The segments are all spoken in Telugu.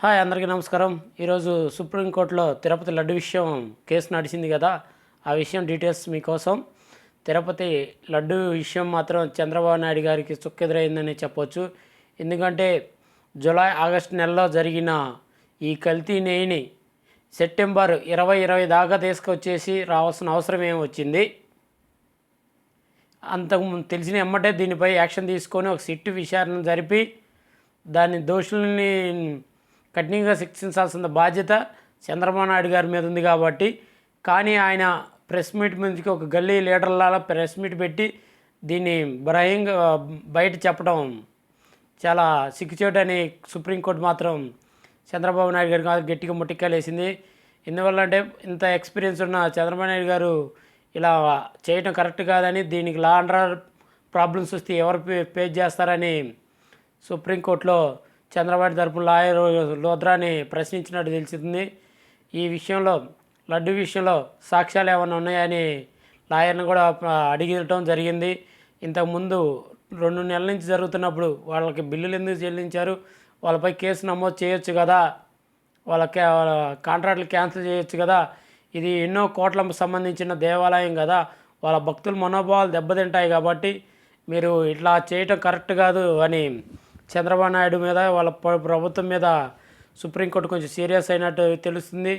హాయ్ అందరికీ నమస్కారం. ఈరోజు సుప్రీంకోర్టులో తిరుపతి లడ్డు విషయం కేసు నడిచింది కదా ఆ విషయం డీటెయిల్స్ మీకోసం. తిరుపతి లడ్డు విషయం మాత్రం చంద్రబాబు నాయుడు గారికి చుక్కెదురైందని చెప్పొచ్చు. ఎందుకంటే జూలై ఆగస్టు నెలలో జరిగిన ఈ కల్తీ నెయ్యిని సెప్టెంబర్ ఇరవై ఇరవై దాకా తీసుకొచ్చేసి రావాల్సిన అవసరం ఏమి వచ్చింది? అంతకు తెలిసిన ఎమ్మటే దీనిపై యాక్షన్ తీసుకొని ఒక సిట్టు విచారణ జరిపి దాని దోషుల్ని కఠినంగా శిక్షించాల్సిన బాధ్యత చంద్రబాబు నాయుడు గారి మీద ఉంది కాబట్టి. కానీ ఆయన ప్రెస్ మీట్ మీదకి ఒక గల్లీ లీడర్లలో ప్రెస్ మీట్ పెట్టి దీన్ని భయంగా బయట చెప్పడం చాలా సిగ్గుచేటని అని సుప్రీంకోర్టు మాత్రం చంద్రబాబు నాయుడు గారికి మాత్రం గట్టిగా ముట్టిక్కలేసింది ఎందువల్ల అంటే ఇంత ఎక్స్పీరియన్స్ ఉన్న చంద్రబాబు నాయుడు గారు ఇలా చేయటం కరెక్ట్ కాదని దీనికి లా అండ్ ఆర్డర్ ప్రాబ్లమ్స్ వస్తే ఎవరు పే- పే చేస్తారని సుప్రీంకోర్టులో చంద్రబాబు తరపు లాయర్ లోద్రాని ప్రశ్నించినట్టు తెలిసింది ఈ విషయంలో లడ్డు విషయంలో సాక్ష్యాలు ఏమైనా ఉన్నాయని లాయర్ని కూడా ఆ, అడిగటం జరిగింది. ఇంతకుముందు రెండు నెలల నుంచి జరుగుతున్నప్పుడు వాళ్ళకి బిల్లులు ఎందుకు చెల్లించారు? వాళ్ళపై కేసు నమోదు చేయొచ్చు కదా? వాళ్ళకి వాళ్ళ కాంట్రాక్ట్లు క్యాన్సిల్ చేయొచ్చు కదా? ఇది ఎన్నో కోట్లకు సంబంధించిన దేవాలయం కదా? వాళ్ళ భక్తుల మనోభావాలు దెబ్బతింటాయి కాబట్టి మీరు ఇట్లా చేయటం కరెక్ట్ కాదు అని చంద్రబాబు నాయుడు మీద వాళ్ళ ప్రభుత్వం మీద సుప్రీంకోర్టు కొంచెం సీరియస్ అయినట్టు తెలుస్తుంది.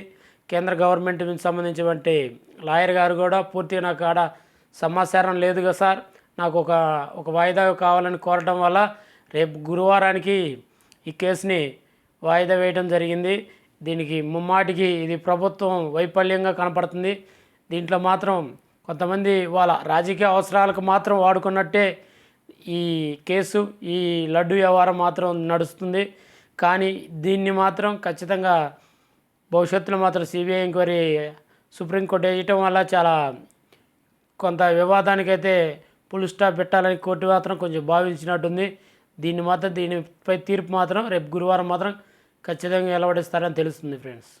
కేంద్ర గవర్నమెంట్ సంబంధించినటువంటి లాయర్ గారు కూడా పూర్తిగా నాకు ఆడ సమాచారం లేదు కదా సార్. నాకు ఒక ఒక వాయిదా కావాలని కోరటం వల్ల రేపు గురువారానికి ఈ కేసుని వాయిదా వేయడం జరిగింది. దీనికి ముమ్మాటికి ఇది ప్రభుత్వం వైఫల్యంగా కనపడుతుంది. దీంట్లో మాత్రం కొంతమంది వాళ్ళ రాజకీయ అవసరాలకు మాత్రం వాడుకున్నట్టే ఈ కేసు ఈ లడ్డు వ్యవహారం మాత్రం నడుస్తుంది. కానీ దీన్ని మాత్రం ఖచ్చితంగా భవిష్యత్తులో మాత్రం సిబిఐ ఎంక్వైరీ సుప్రీంకోర్టు వేయటం వల్ల చాలా కొంత వివాదానికైతే పులి స్టాప్ పెట్టాలని కోర్టు మాత్రం కొంచెం భావించినట్టుంది. దీన్ని మాత్రం దీనిపై తీర్పు మాత్రం రేపు గురువారం మాత్రం ఖచ్చితంగా వెలువడిస్తారని తెలుస్తుంది ఫ్రెండ్స్